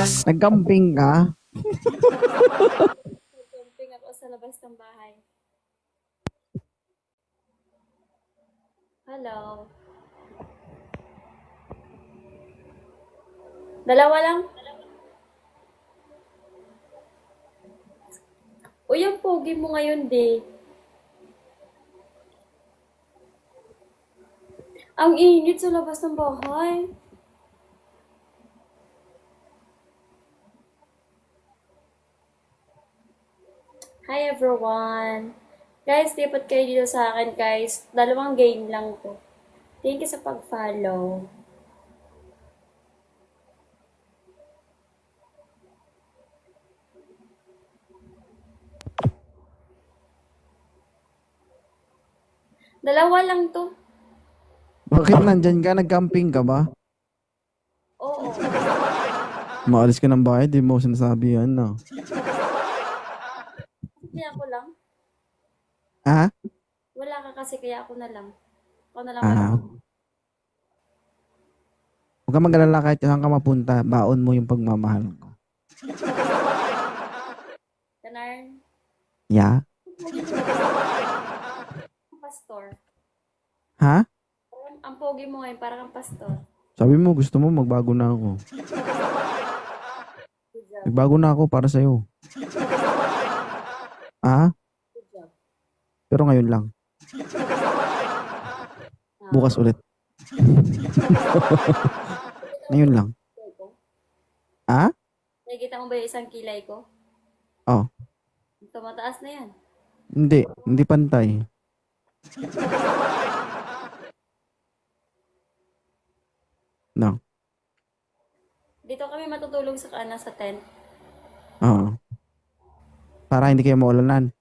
Nagcamping ka? Camping ako sa labas ng bahay. Hello. Dalawa lang? Uy, ang pogi mo ngayon, di. Ang init sa labas ng bahay. Hi everyone! Guys, lipat kayo dito sa akin guys. Dalawang game lang to. Thank you sa pag-follow. Dalawa lang to. Bakit nandyan ka? Nagcamping ka ba? Oo. Maalis ka ng bahay, di mo sinasabi yan na. Kaya ako lang. Ha? Wala ka kasi kaya ako na lang. Ako na lang. Ah. Huwag ka mag-alala kahit saan ka mapunta, baon mo yung pagmamahal ko. Ganarn. Yeah? Pastor. Ha? Parang ang pogi mo ngayon, parang ang pastor. Sabi mo, gusto mo, magbago na ako. Good job. Magbago na ako para sa'yo. Ha? Pero ngayon lang. Bukas ulit. ngayon lang. Ha? Nakikita mo ba yung isang kilay ko? Oh. Tumataas na yan. Hindi. Hindi pantay. No. Dito kami matutulog sa kana sa tent. Oo. Para hindi kayo maulanan.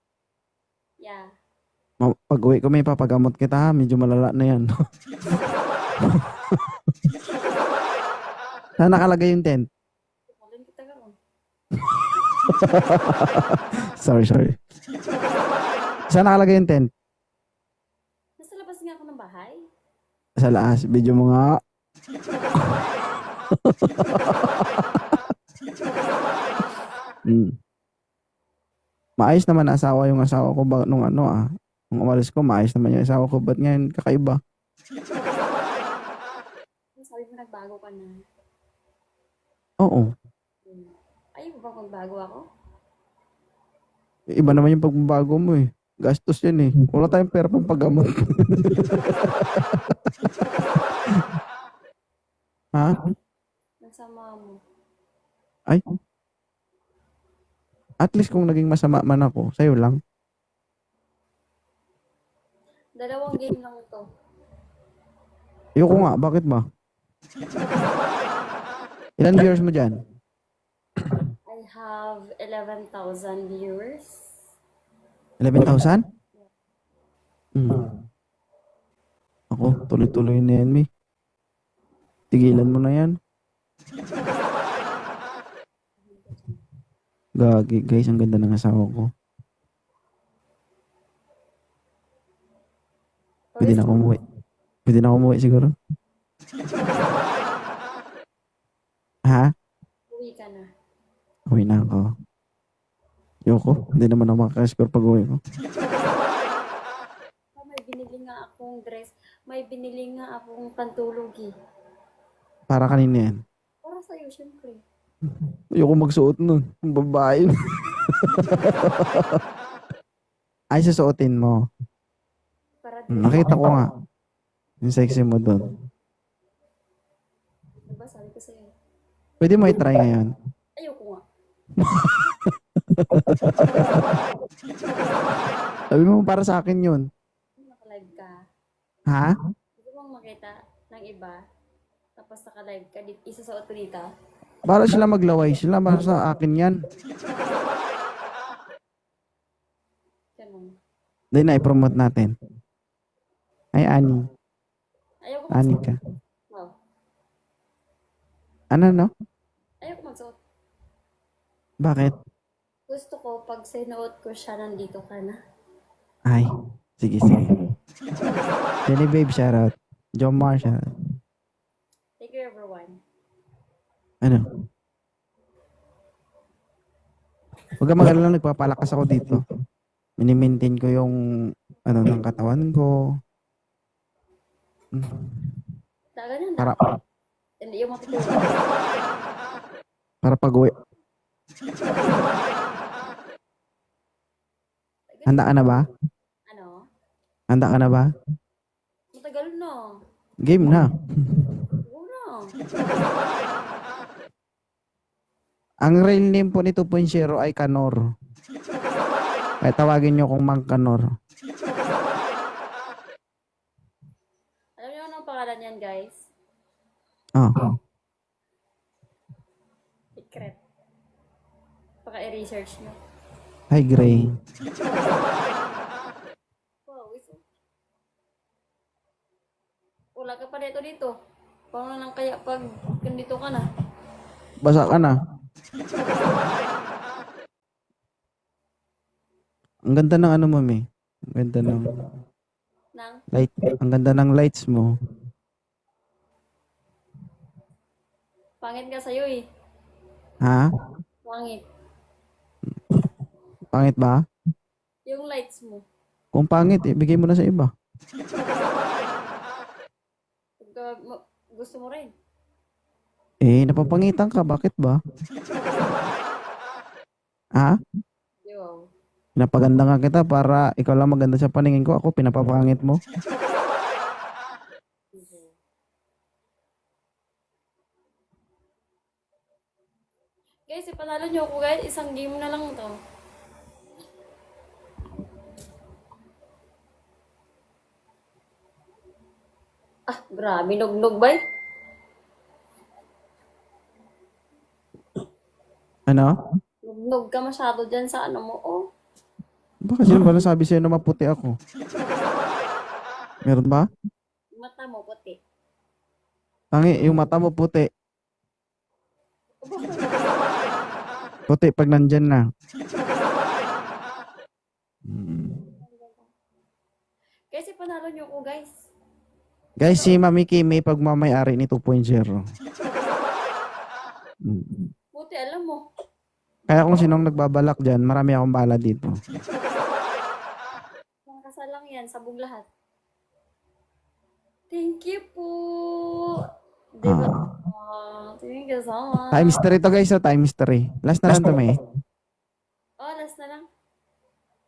Yeah. Ma- Pag uwi ko may papagamot kita ha. Medyo malala na yan. Saan nakalagay yung tent? Sorry, sorry. Saan nakalagay yung tent? Nasa labas nga ako ng bahay. Sa laas. Video mo nga. mm. Maayos naman na asawa yung asawa ko ba nung ano ah. Nung umalis ko, maayos naman yung asawa ko. Ba't ngayon kakaiba? Sabi mo nagbago ka na. Oo. Ayaw ba magbago ako? Iba naman yung pagbabago mo eh. Gastos yan eh. Wala tayong pera pang paggamot. ha? Nasama mo. Ay. At least kung naging masama man ako, sa'yo lang. Dalawang game lang to. Ayoko nga, bakit ba? Ilan viewers mo dyan? I have 11,000 viewers. 11,000? Hmm. Ako, tuloy-tuloy na yan, Mi. Tigilan mo na yan. Gagi, guys, ang ganda ng asawa ko. Pwede na ako umuwi. Pwede na ako umuwi siguro. Ha? Uwi ka na. Uwi na ako. Yoko, hindi naman ako makakascore pag uwi ko. May binili nga akong dress. May binili nga akong pantulog eh. Para kanina yan. Para sa'yo, syempre. Ayoko magsuot nun. Ang babae. Ay, susuotin mo. Din. Nakita ko nga. Yung sexy mo doon. Diba sabi ko sa'yo? Pwede mo i-try ngayon. Ayoko nga. Sabi mo para sa akin yun. Naka-live ka. Ha? Gusto mong makita ng iba. Tapos naka-live ka. Di- Isusuot ko dito. Para sila maglaway. Sila para sa akin yan. Ganun. Then na i-promote natin. Ay, Ani. Ayoko Ani magsuot. ka. Wow. Ano, no? Ayoko magsuot. Bakit? Gusto ko pag sinuot ko siya, nandito ka na. Ay. Sige, sige. Jenny Babe, shoutout. John Mar, shoutout. Thank you everyone. Ano? Huwag kang mag-alala, nagpapalakas ako dito. Minimaintain ko yung ano ng katawan ko. Ganyan Para. Hindi yung matutulog. para pag-uwi. Handa ka na ba? Ano? Handa ka na ba? Matagal na. Game na. Oo. Ang real name po ni 2.0 ay Kanor. Kaya tawagin nyo kong Mang Kanor. Alam niyo anong pangalan yan, guys? Ah. Secret. Baka i-research nyo. Hi, Gray. Wow, ito. Wala ka pa dito dito. Paano lang kaya pag ganito ka na? Basa ka na. Ang ganda ng ano, mami. Ang ganda ng Nang, light. Ang ganda ng lights mo. Pangit ka sa'yo eh. Ha? Pangit. Pangit ba? Yung lights mo. Kung pangit, ibigay mo na sa iba. Pagka mo- gusto mo rin. Eh, napapangitan ka. Bakit ba? Ha? Di wow. Pinapaganda nga kita para ikaw lang maganda sa paningin ko. Ako, pinapapangit mo. Guys, ipanalo nyo ako guys. Isang game na lang to. Ah, grabe. Nugnog ba eh? Ano? Nugnog ka masyado dyan sa ano mo. Oh. Baka sino ba nasabi sa'yo na maputi ako? Meron ba? Mata mo puti. Tangi, yung mata mo puti. Puti pag nandyan na. Hmm. Guys, ipanalo nyo ako guys. Guys, si Mami Kimi pagmamayari ni 2.0. Hmm. Buti alam mo. Kaya kung sinong nagbabalak dyan, marami akong bala dito. Mga kasal lang yan. Sabog lahat. Thank you po. Di ba? Ah, thank you so much. Times 3 to guys, so times 3. Last na lang to, May. Oh, last na lang.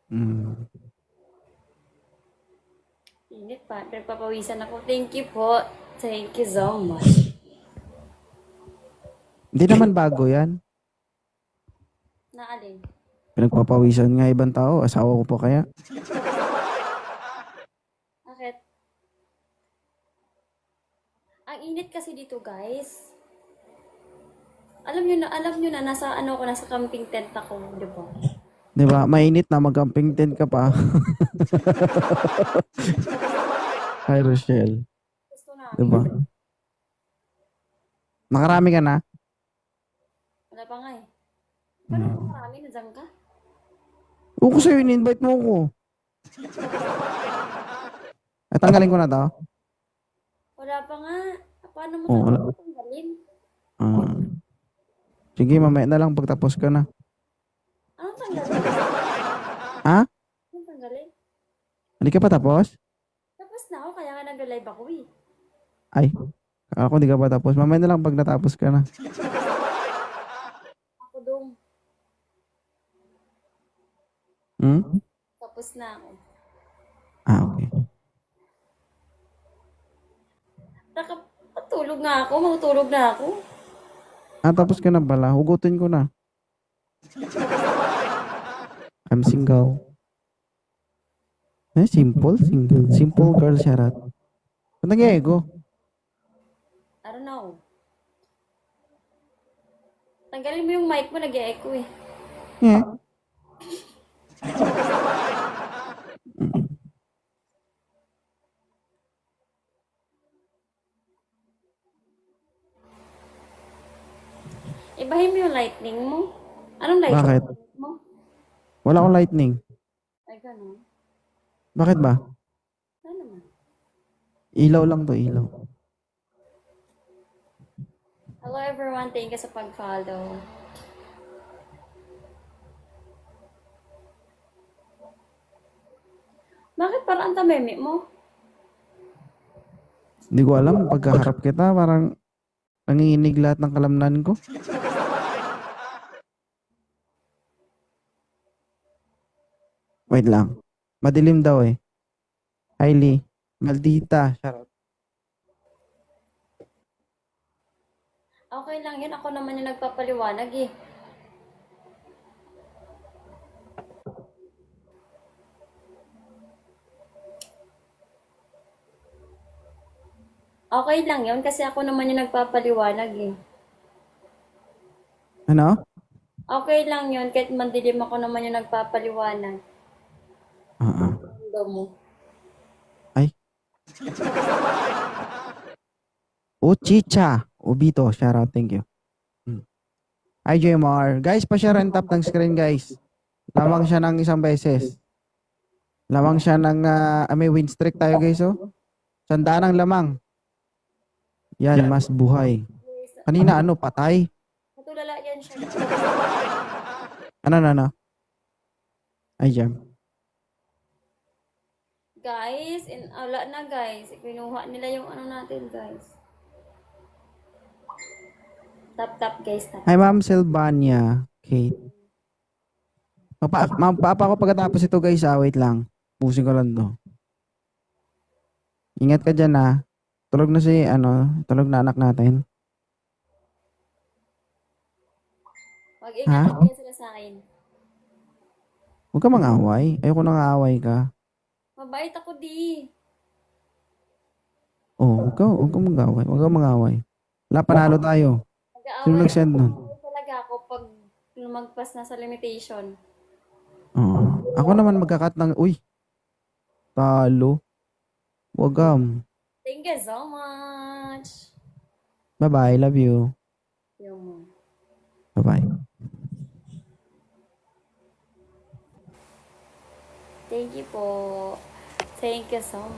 Hmm. Init pa. Pinagpapawisan ako. Thank you po. Thank you so much. Hindi naman bago yan. Naalin. Pinagpapawisan nga ibang tao. Asawa ko pa kaya. Bakit? Ang init kasi dito, guys. Alam nyo na, alam nyo na, nasa ano ko, nasa camping tent ako, di ba? Di ba? Mainit na mag-camping tent ka pa. Hi, Rochelle. Gusto na. Di ba? Nakarami ka na? Wala pa nga eh. Paano kung marami, nandiyan ka? Oo, sa'yo, in-invite mo ako. Ay, tanggalin ko na to. Wala pa nga. Paano mo wala. tanggalin? Ah. Sige, mamaya na lang pagtapos ka na. Anong tanggalin? Ha? Anong tanggalin? Hindi ka pa tapos? Tapos na ako, kaya nga nag-live ako eh. Ay, ako hindi ka pa tapos. Mamaya na lang pag natapos ka na. Ako dong. Hmm? Tapos na ako. Ah, okay. Nakapatulog na ako, matutulog na ako. Ah, tapos ka na pala. Hugutin ko na. I'm single. Eh, simple, single. Simple girl, sharat. Ba't nag-ego? I don't know. Tanggalin mo yung mic mo, nag-echo eh. Yeah. Ibahin mo yung lightning mo. Anong lightning Bakit? mo? Wala akong lightning. Ay, ganun. Bakit ba? Ano naman? Ilaw lang to, ilaw. Hello everyone, thank you sa pag-follow. Bakit parang ang tameme mo? Hindi ko alam, pagkaharap kita, parang nanginginig lahat ng kalamnan ko. Wait lang. Madilim daw eh. Highly. Maldita. Charot. Okay lang yun. Ako naman yung nagpapaliwanag eh. Okay lang yun kasi ako naman yung nagpapaliwanag eh. Ano? Okay lang yun kahit mandilim ako naman yung nagpapaliwanag. Ah, ah. Mundo mo. Oh, Chicha. Obito. Shout out. Thank you. Hmm. Hi, JMR. Guys, pa-share and tap ng screen, guys. Lamang siya ng isang beses. Lamang siya ng, ah, may win streak tayo, guys, oh. Sandaan ang lamang. Yan, mas buhay. Kanina, ano, patay? Natulala yan siya. Ano, ano, ano? Ay, jam. Guys, in, ah, wala na guys. Kinuha nila yung ano natin guys. Tap tap guys. Tap. Hi, Ma'am Silvania. Kate. Papa, ma'am, papa ko pagkatapos ito, guys, ah. Wait lang. Pusin ko lang to. Ingat ka dyan, ah. Tulog na si, ano, tulog na anak natin. Mag-ingat Ha? sila sa akin. Huwag ka mang-away. Ayoko nang aaway ka. Mabait ako di. Oh, huwag ka, huwag ka mag-away. Huwag ka mag-away. Wala, panalo tayo. Sino nag-send nun? talaga ako pag lumagpas na sa limitation. Oo. Ako naman magkakat ng, uy, talo. Wagam. Thank you so much. Bye-bye. Love you. Yung Bye-bye. Thank you po. Thank you so much.